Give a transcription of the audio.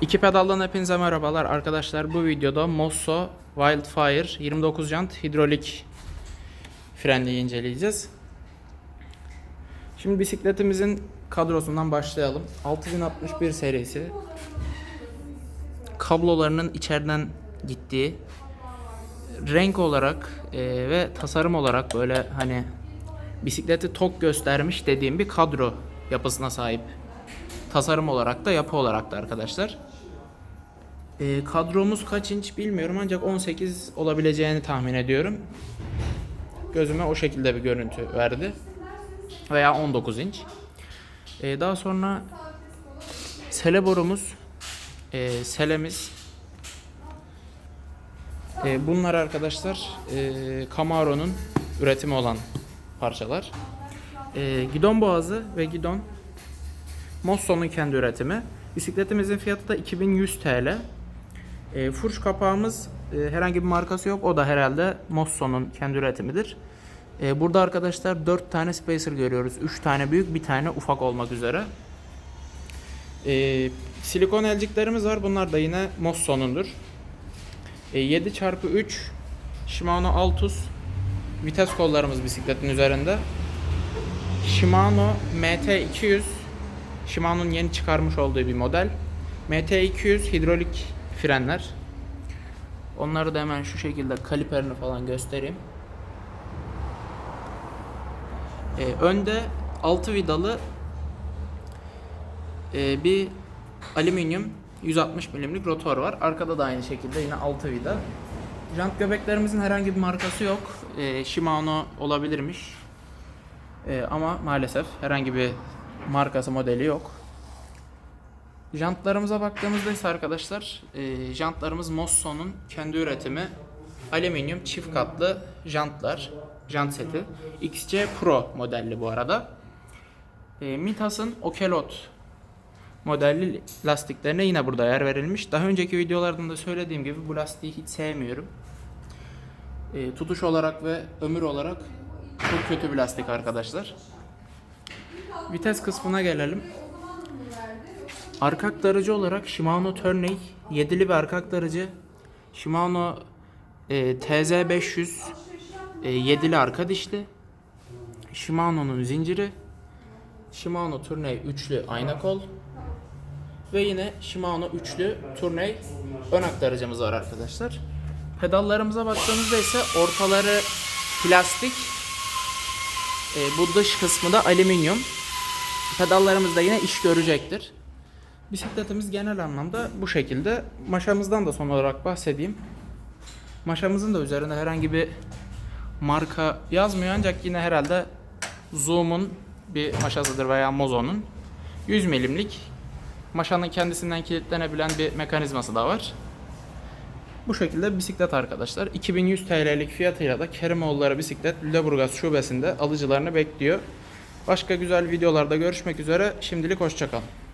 İki pedaldan hepinize merhabalar arkadaşlar. Bu videoda Mosso Wildfire 29 jant hidrolik frenliği inceleyeceğiz. Şimdi bisikletimizin kadrosundan başlayalım. 6061 serisi. Kablolarının içeriden gittiği renk olarak e, ve tasarım olarak böyle hani bisikleti tok göstermiş dediğim bir kadro yapısına sahip. Tasarım olarak da yapı olarak da arkadaşlar. E, kadromuz kaç inç bilmiyorum ancak 18 olabileceğini tahmin ediyorum. Gözüme o şekilde bir görüntü verdi. Veya 19 inç. E, daha sonra sele borumuz, e, selemiz. E, bunlar arkadaşlar e, Camaro'nun üretimi olan parçalar. E, gidon boğazı ve gidon Mosso'nun kendi üretimi. Bisikletimizin fiyatı da 2100 TL. E, furş kapağımız e, herhangi bir markası yok. O da herhalde Mosso'nun kendi üretimidir. E, burada arkadaşlar 4 tane spacer görüyoruz. 3 tane büyük, bir tane ufak olmak üzere. E, silikon elciklerimiz var. Bunlar da yine Mosso'nundur. E, 7x3 Shimano Altus vites kollarımız bisikletin üzerinde. Shimano MT200 Shimano'nun yeni çıkarmış olduğu bir model. MT200 hidrolik frenler. Onları da hemen şu şekilde kaliperini falan göstereyim. Ee, önde 6 vidalı e, bir alüminyum 160 milimlik rotor var. Arkada da aynı şekilde yine 6 vida. Jant göbeklerimizin herhangi bir markası yok. Ee, Shimano olabilirmiş. Ee, ama maalesef herhangi bir markası modeli yok. Jantlarımıza baktığımızda ise arkadaşlar e, jantlarımız Mosso'nun kendi üretimi alüminyum çift katlı jantlar, jant seti. XC Pro modelli bu arada. E, Mitas'ın Okelot modelli lastiklerine yine burada yer verilmiş. Daha önceki videolardan da söylediğim gibi bu lastiği hiç sevmiyorum. E, tutuş olarak ve ömür olarak çok kötü bir lastik arkadaşlar. Vites kısmına gelelim. Arka aktarıcı olarak Shimano Tourney 7'li bir arka aktarıcı. Shimano e, TZ500 e, 7'li arka dişli. Shimano'nun zinciri. Shimano Tourney üçlü ayna kol. Ve yine Shimano üçlü Tourney ön aktarıcımız var arkadaşlar. Pedallarımıza baktığımızda ise ortaları plastik. E, bu dış kısmı da alüminyum. Pedallarımız da yine iş görecektir. Bisikletimiz genel anlamda bu şekilde. Maşamızdan da son olarak bahsedeyim. Maşamızın da üzerinde herhangi bir marka yazmıyor ancak yine herhalde Zoom'un bir maşasıdır veya Mozo'nun. 100 milimlik maşanın kendisinden kilitlenebilen bir mekanizması da var. Bu şekilde bisiklet arkadaşlar. 2100 TL'lik fiyatıyla da Kerimoğulları Bisiklet Lüleburgaz şubesinde alıcılarını bekliyor. Başka güzel videolarda görüşmek üzere. Şimdilik hoşçakalın.